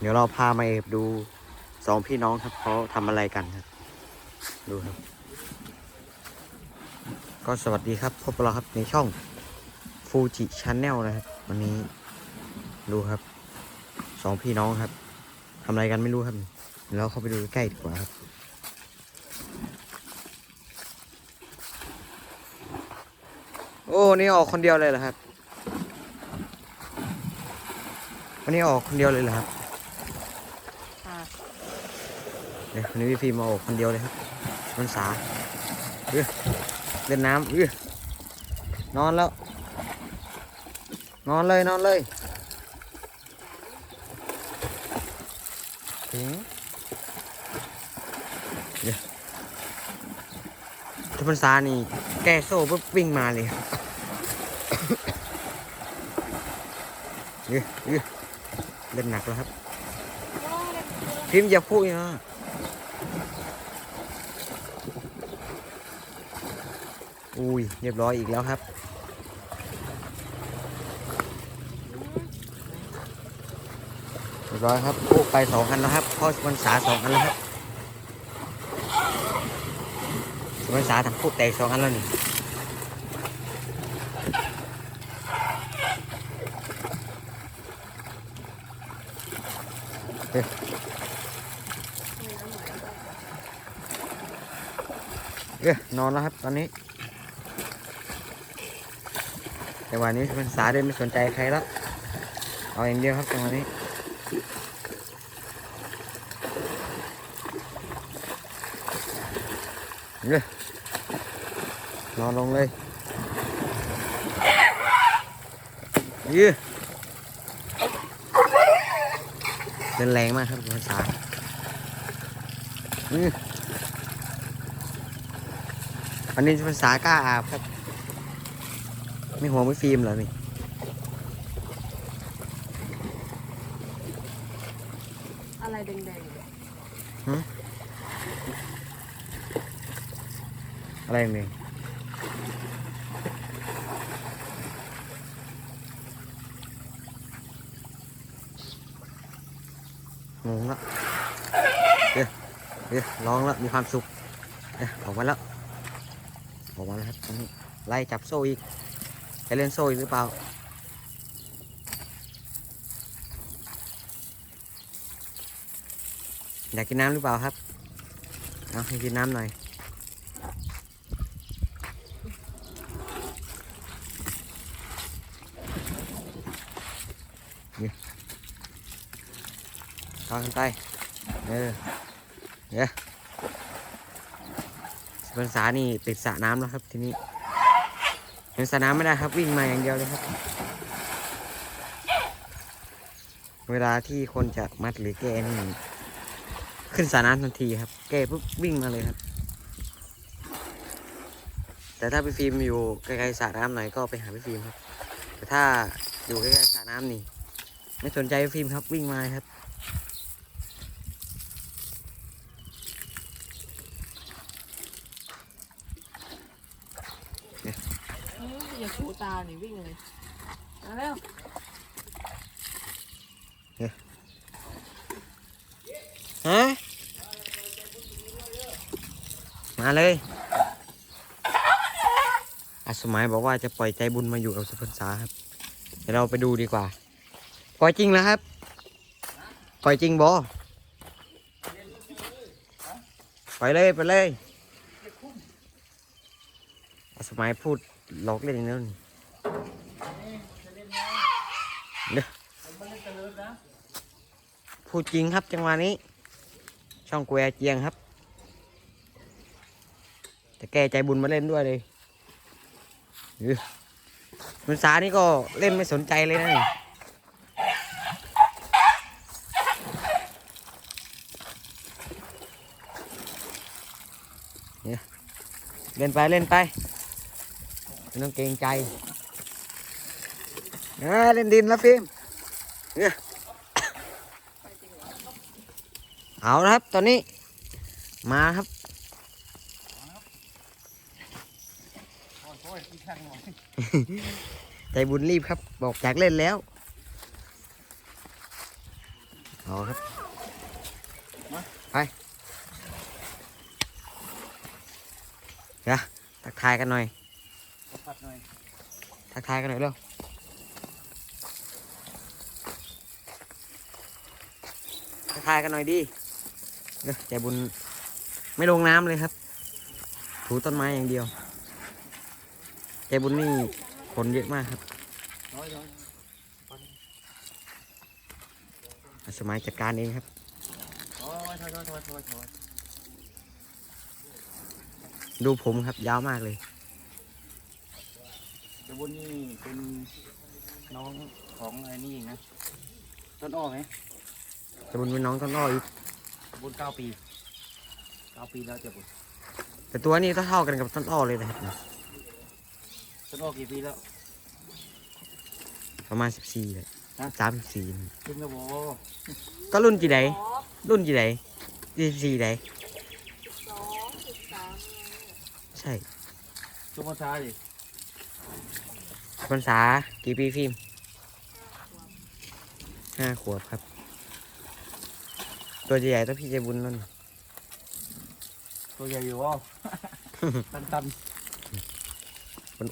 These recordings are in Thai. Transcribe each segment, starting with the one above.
เดี๋ยวเราพามาเอบดูสองพี่น้องครับเขาทำอะไรกันครับ ดูครับ ก็สวัสดีครับพบเราครับในช่องฟูจิช n แนลนะครับ วันนี้ดูครับสองพี่น้องครับทำอะไรกันไม่รู้ครับเดี๋ยวเราเข้าไปดูใกล้ดีกว่าครับโอ้ นี่ออกคนเดียวเลยเหรอครับ วันนี้ออกคนเดียวเลยเหรอครับ ค่ะ เดี๋ยววันนี้พี่ฟิล์มมาออกคนเดียวเลยครับมันสาเออเล่นน้ำเออนอนแล้ว นอนเลยนอนเลยถึงเดี๋ยวถ้ามันสานี่ แก้โซ่ปุ๊บวิ่งมาเลยครับเออเออเล่นหนักแล้วครับ พิมพ์อย่าพูดนะ อุ้ยเรียบร้อยอีกแล้วครับเรียบร้อยครับพูดไปสองอันแล้วครับพ่อสมันสาสองอันแล้วครับสมันสาทำพูดแตกสองอันแล้วนี่เอ้ยนอนแล้วครับตอนนี้ แต่วันนี้มันสาเดินไม่สนใจใครแล้วเอาอย่างเดียวครับจังหวะนี้เย้นอนลงเลยเย้เดินแรงมากครับภาษาอันนี้ภาษากล้าอาบครับ ไม่หัวไม่ฟิล์มเหรอนี่อะไรแดงอะไรนี่งงละเดี๋ยวเดี๋ยวลองแล้วมีความสุขเอ๊ะออกมาแล้วออกมาแล้วครับตอนนี้ไล่จับโซ่อีก จะเล่นโซ่อีกหรือเปล่า อยากกินน้ำหรือเปล่าครับ เอาให้กินน้ำหน่อยเอาขึ้นไปเออเดี๋ยวสวนสานี่ติดสระน้ำแล้วครับทีนี้็นสน้ำไม่ได้ครับวิ่งมาอย่างเดียวเลยครับ เวลาที่คนจะมัดหรือแก้นี่ขึ้นสน้ำทันทีครับ แก้ปุ๊บวิ่งมาเลยครับ แต่ถ้าพี่ฟิล์มอยู่ไกลๆสระน้ำหน่อยก็ไปหาพี่ฟิล์มครับ แต่ถ้าอยู่ใกล้ๆสระน้ำนี่ ไม่สนใจพี่ฟิล์มครับวิ่งมาครับ ๆอืมอย่าชูตาหนิวิ่งเลยมาเร็วฮะมาเลยอาสมัยบอกว่าจะปล่อยใจบุญมาอยู่กับสุพรรษาครับ เดี๋ยวเราไปดูดีกว่า ปล่อยจริงแล้วครับ ปล่อยจริงบอปล่อยเลยไปเลยอาสมัยพูดหลอกเล่นอย่างนั้น เดี๋ยพูดจริงครับจังหวะนี้ ช่องแควเจียงครับ จะแกใจบุญมาเล่นด้วยเลยมันสานี่ก็เล่นไม่สนใจเลยนะนี่เนี่ยเล่นไปเล่นไปไม่ต้องเกรงใจ เออเล่นดินแล้วฟิล์มเนี่ยเอาละครับ ตอนนี้ มาครับใจบุญรีบครับ บอกอยากเล่นแล้วเอาครับไปเดี๋ยวทักทายกันหน่อยขอผัดหน่อยทักทายกันหน่อยเร็ว ทักทายกันหน่อยดิเดี๋ยวใจบุญไม่ลงน้ำเลยครับ ถูต้นไม้อย่างเดียวใจบุญนี่ขนเยอะมากครับน้อยน้อยสมัยจัดการเองครับโอ้ยถอยถอยถอยถอยถอยดูผมครับยาวมากเลยเจ้าบุญนี่เป็นน้องของไอ้นี่เองนะ ต้นอ้อไหม ใจบุญเป็นน้องต้นอ้ออีกบุญเก้าปีเก้าปีแล้วเจ้าบุญแต่ตัวนี้เท่าๆกันกับต้นอ้อเลยนะครับต้นอ้อกี่ปีแล้ว ประมาณสิบสี่เลยฮะ สามสิบสี่ขึ้นกระโบก็รุ่นกี่ไดสองรุ่นกี่ไดยี่สิบสี่ไดสองสิบสามไงใช่ชุมพรช้าดิพรรษากี่ปีฟิล์มห้าขวบห้าขวบครับ ตัวใหญ่ๆต้องพี่ใจบุญนั่นตัวใหญ่อยู่อะตันตัน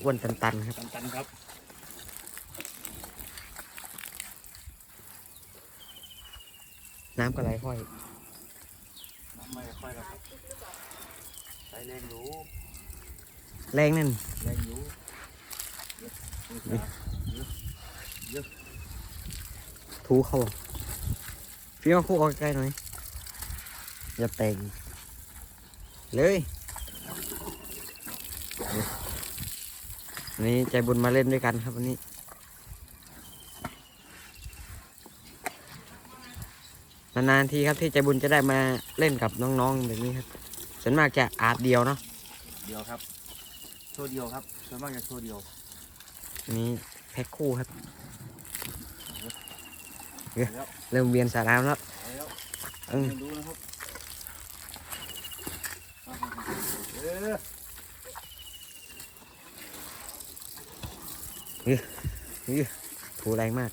อ้วนๆตันๆครับ ตันตันครับ น้ำก็ไหลห้อยไม่ค่อยหรอกครับใส่แรงอยู่แรงนั่นแรงอยู่เยอะเยอะถูเขาฟิล์มเอาคู่ออกใกล้ๆหน่อย อย่าแตกอีกเลยวันนี้ใจบุญมาเล่นด้วยกันครับวันนี้นานๆทีครับที่ใจบุญจะได้มาเล่นกับน้องๆแบบนี้ครับส่วนมากจะอาจเดียวเนาะเดียวครับโชว์เดียวครับส่วนมากจะโชว์เดียวอันนี้แพ็คคู่ครับไปแล้วเริ่มเวียนสาน้ำแล้วไปแล้วเออไม่รู้นะครับ เออถูแรงมาก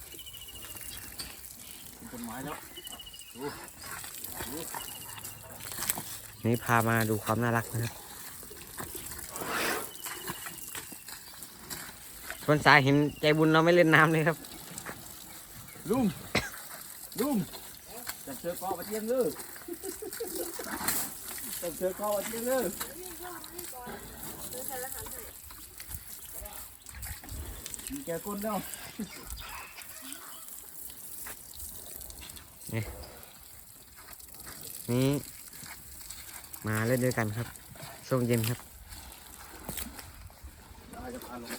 เป็นต้นไม้แล้วนี่พามาดูความน่ารักนะครับคนสายเห็นใจบุญเราไม่เล่นน้ำเลยครับ ลุง ลุงจะเจอเกาะมาเที่ยงเลย จะเจอเกาะมาเที่ยงเลยมีแกก้นแล้วนี่มาเล่นด้วยกันครับช่วงเย็นครับได้จะพาลง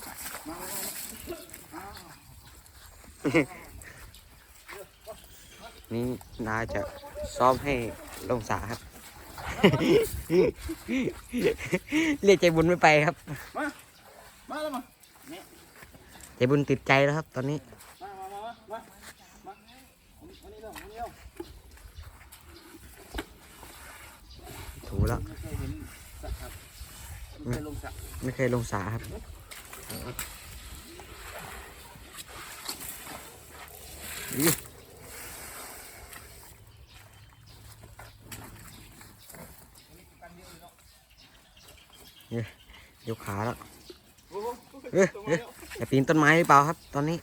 มานี่นาจะซ้อมให้ลงสาครับ เรียกใจบุญไม่ไปครับ มา มาแล้วมาใจบุญติดใจแล้วครับ ตอนนี้ มามามามามามาอันนี้เร็วอันนี้เร็วถูแล้ว ไม่เคยเห็นสัตว์ครับไม่เคยลงสัตว์ไม่เคยลงสาครับ อื้อ ยยกขาแล้วโอ้โหเออจะปีนต้นไม้หรือเปล่าครับ ตอนนี้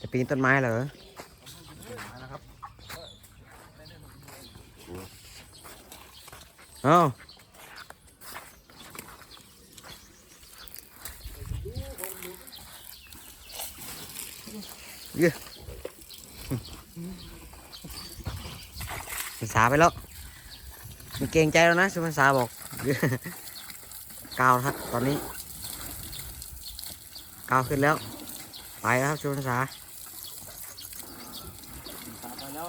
จะปีนต้นไม้เหรอเอ้าเยอะมันสาไปแล้วมันเกรงใจแล้วนะสุพรรษาบอกกาวครับตอนนี้กาวขึ้นแล้ว ไปแล้วครับสุพรรษาตามไปแล้ว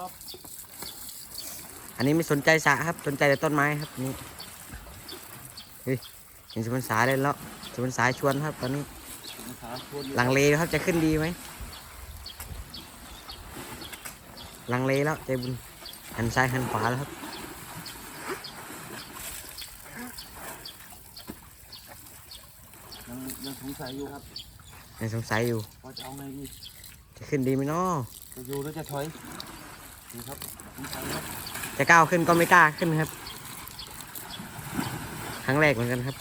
อันนี้ไม่สนใจสระครับสนใจแต่ต้นไม้ครับนี่เฮ้ยเห็นสุพรรษาเล่นแล้วสุพรรษาชวนครับตอนนี้ขาชวนอยู่ลังเลครับจะขึ้นดีไหมลังเลแล้วใจบุญ หันซ้ายหันขวาแล้วครับยังยังสงสัยอยู่ครับยังสงสัยอยู่ว่าจะเอาไงดีจะขึ้นดีไหมเนาะจะอยู่หรือจะถอยนี่ครับนี่ครับจะก้าวขึ้นก็ไม่กล้าขึ้นครับ ครั้งแรกเหมือนกันครับ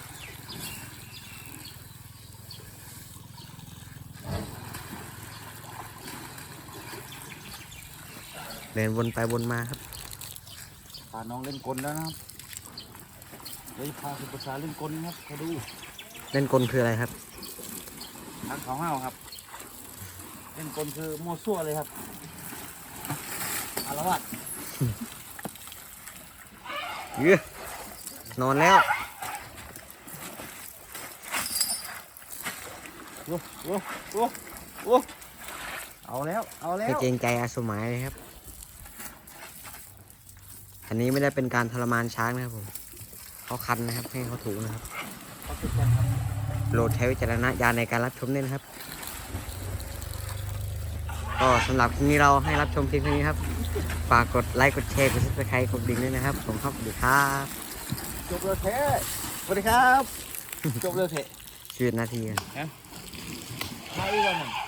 เดินวนไปวนมาครับพาน้องเล่นกลแล้วนะครับเดี๋ยวพาคุณประชาเล่นกลนะครับเขาดูเล่นกลคืออะไรครับทางเขาห้าวครับ เล่นกลคือมั่วซั่วเลยครับอารวาสเยอะนอนแล้วโอ้โอ้โอ้โอ้เอาแล้ว เอาแล้ไม่วเกรงใจอาสมัยเลยครับ อันนี้ไม่ได้เป็นการทรมานช้างนะครับผมเขาคันนะครับให้เขาถูนะครับเขาติดกันครับโปรดใช้วิจารณญาณในการรับชมด้วยนะครับ ก็สำหรับคลิปนี้เราให้รับชมเพียงเท่านี้ครับฝากกดไลค์กดแชร์กดซับสไครต์กดดิ่งด้วยนะครับ ผมครับสวัสดีครับจบเรือเทสวัสดีครับจบเรือเทชีวิตนาทีมาอีกแล้วหนึ่ง